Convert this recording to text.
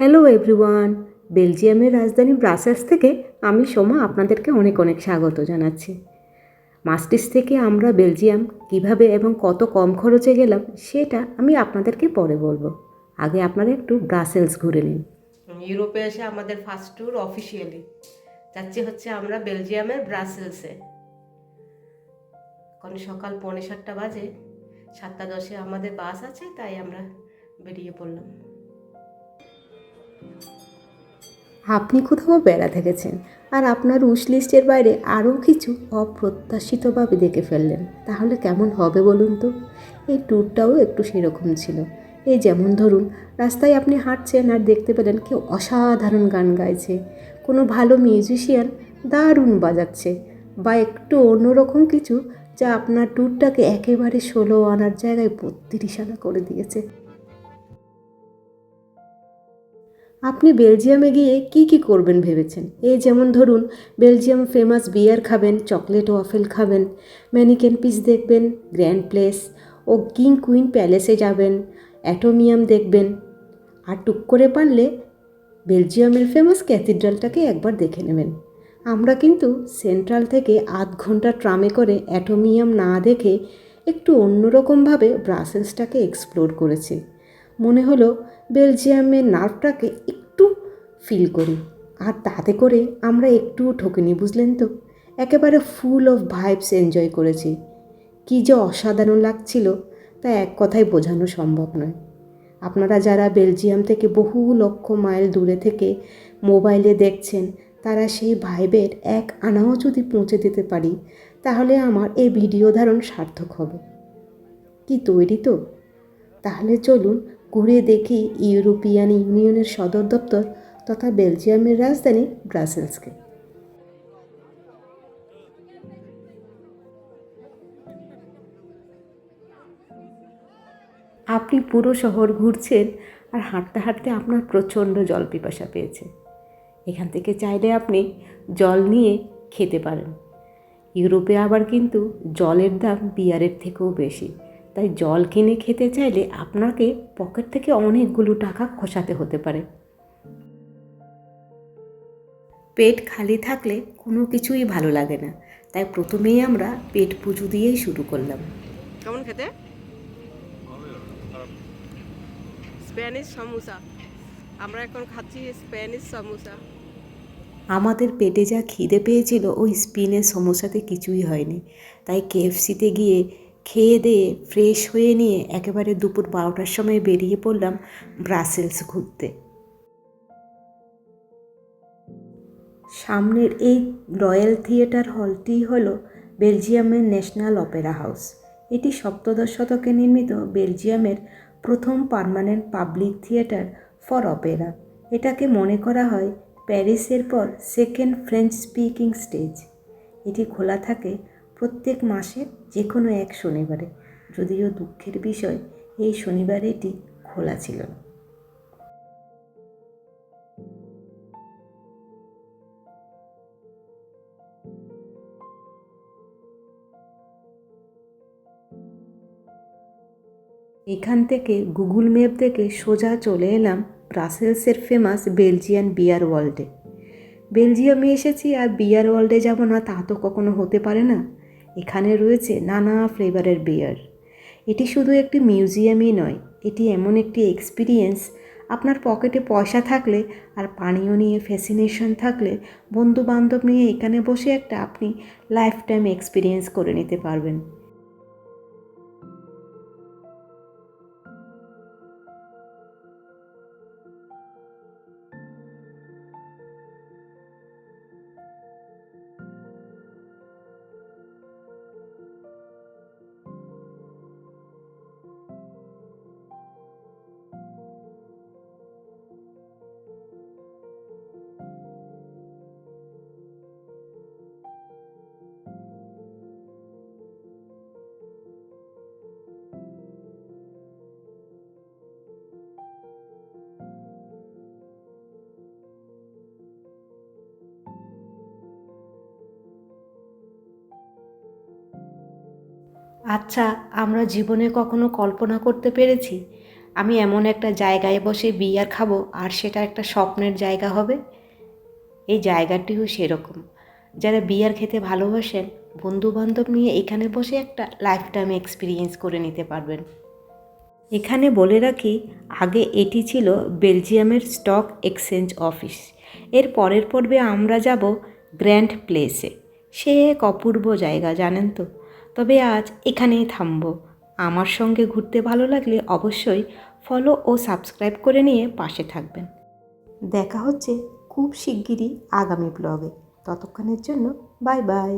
Hello everyone বেলজিয়ামের রাজধানী Brussels থেকে আমি সোমা আপনাদেরকে অনেক অনেক স্বাগত জানাচ্ছি। মাস্টিস থেকে আমরা বেলজিয়াম কীভাবে এবং কত কম খরচে গেলাম সেটা আমি আপনাদেরকে পরে বলব। আগে আপনারা একটু ব্রাসেলস ঘুরে নিন। ইউরোপে এসে আমাদের ফার্স্ট ট্যুর অফিসিয়ালি যাচ্ছি হচ্ছে আমরা বেলজিয়ামের ব্রাসেলসে এখন সকাল পৌনে সাতটা বাজে। সাতটা দশে আমাদের বাস আছে, তাই আমরা বেরিয়ে পড়লাম। আপনি কোথাও বেড়াতে গেছেন আর আপনার উইশ লিস্টের বাইরে আরও কিছু অপ্রত্যাশিতভাবে দেখে ফেললেন, তাহলে কেমন হবে বলুন তো? এই ট্যুরটাও একটু সেরকম ছিল। এই যেমন ধরুন, রাস্তায় আপনি হাঁটছেন আর দেখতে পেলেন কেউ অসাধারণ গান গাইছে। কোনো ভালো মিউজিশিয়ান দারুণ বাজাচ্ছে বা একটু অন্যরকম কিছু যা আপনার ট্যুরটাকে একেবারে ষোলো আনার জায়গায় বত্রিশ আনা করে দিয়েছে। আপনি বেলজিয়ামে গিয়ে কি কি করবেন ভেবেছেন? এই যেমন ধরুন, বেলজিয়াম ফেমাস বিয়ার খাবেন চকলেট ওয়াফেল খাবেন ম্যানিকেন পিস দেখবেন গ্র্যান্ড প্লেস ও কিং কুইন প্যালেসে যাবেন অ্যাটোমিয়াম দেখবেন। আর টুক করে পারলে বেলজিয়ামের ফেমাস ক্যাথিড্রালটাকে একবার দেখে নেবেন। আমরা কিন্তু সেন্ট্রাল থেকে আধ ঘণ্টা ট্রামে করে অ্যাটোমিয়াম না দেখে একটু অন্যরকমভাবে ব্রাসেলসটাকে এক্সপ্লোর করেছি। মনে হলো, বেলজিয়ামের নার্ভটাকে ফিল করি। আর তাতে করে আমরা একটুও ঠকিনি বুঝলেন তো? একেবারে ফুল অফ ভাইবস এনজয় করেছি। কী যে অসাধারণ লাগছিল তা এক কথায় বোঝানো সম্ভব নয়। আপনারা যারা বেলজিয়াম থেকে বহু লক্ষ মাইল দূরে থেকে মোবাইলে দেখছেন, তারা সেই ভাইবের এক আনাও যদি পৌঁছে দিতে পারি, তাহলে আমার এই ভিডিও ধারণ সার্থক হবে। কি তৈরি তো? তাহলে চলুন ঘুরে দেখি ইউরোপিয়ান ইউনিয়নের সদর দপ্তর তথা বেলজিয়ামের রাজধানী ব্রাসেলসকে। আপনি পুরো শহর ঘুরছেন আর হাঁটতে হাঁটতে আপনার প্রচণ্ড জল পিপাসা পেয়েছে। এখান থেকে চাইলে আপনি জল নিয়ে খেতে পারেন। ইউরোপে আবার কিন্তু জলের দাম বিয়ারের থেকেও বেশি। তাই জল কিনে খেতে চাইলে আপনাকে পকেট থেকে অনেকগুলো টাকা খসাতে হতে পারে। পেট খালি থাকলে কোনো কিছুই ভালো লাগে না। তাই প্রথমেই আমরা পেট পুজো দিয়েই শুরু করলাম। কেমন খেতে? স্প্যানিশ সমোসা। আমরা এখন খাচ্ছি স্প্যানিশ সমোসা। আমাদের পেটে যা খিদে পেয়েছিল ওই স্পিনের সমস্যাতে কিছুই হয়নি। তাই কেএফসিতে গিয়ে খেয়ে দিয়ে ফ্রেশ হয়ে নিয়ে একেবারে দুপুর বারোটার সময় বেরিয়ে পড়লাম ব্রাসেলস ঘুরতে। সামনের এই রয়্যাল থিয়েটার হলটি হল বেলজিয়ামের ন্যাশনাল অপেরা হাউস। এটি সপ্তদশ শতকে নির্মিত বেলজিয়ামের প্রথম permanent public theatre for opera. এটাকে মনে করা হয় প্যারিসের পর সেকেন্ড ফ্রেঞ্চ স্পিকিং স্টেজ। এটি খোলা থাকে প্রত্যেক মাসের যে কোনো এক শনিবারে। যদিও দুঃখের বিষয়, এই শনিবারে এটি খোলা ছিল না। এখান থেকে গুগল ম্যাপ থেকে সোজা চলে এলাম ব্রাসেলসের ফেমাস বেলজিয়ান বিয়ার ওয়ার্ল্ডে বেলজিয়ামে এসেছি আর বিয়ার ওয়ার্ল্ডে যাব না তা তো কখনো হতে পারে না। এখানে রয়েছে নানা ফ্লেভারের বিয়ার এটি শুধু একটি মিউজিয়ামই নয়, এটি এমন একটি এক্সপিরিয়েন্স আপনার পকেটে পয়সা থাকলে আর পানীয় নিয়ে ফ্যাসিনেশন থাকলে বন্ধু বান্ধব নিয়ে এখানে বসে একটা আপনি লাইফ টাইম এক্সপিরিয়েন্স করে নিতে পারবেন। আচ্ছা আমরা জীবনে কখনো কল্পনা করতে পেরেছি? আমি এমন একটা জায়গায় বসে বিয়ার খাব আর সেটা একটা স্বপ্নের জায়গা হবে? এই জায়গাটিও সেরকম। যারা বিয়ার খেতে ভালোবাসেন বন্ধু বান্ধব নিয়ে এখানে বসে একটা লাইফ টাইম এক্সপিরিয়েন্স করে নিতে পারবেন। এখানে বলে রাখি, আগে এটি ছিল বেলজিয়ামের স্টক এক্সচেঞ্জ অফিস এর পরের পর্বে আমরা যাব গ্র্যান্ড প্লেসে। সে এক অপূর্ব জায়গা, জানেন তো? তবে আজ এখানেই থামব। আমার সঙ্গে ঘুরতে ভালো লাগলে অবশ্যই ফলো ও সাবস্ক্রাইব করে নিয়ে পাশে থাকবেন। দেখা হচ্ছে খুব শিগগিরই আগামী ব্লগে ততক্ষণের জন্য বাই বাই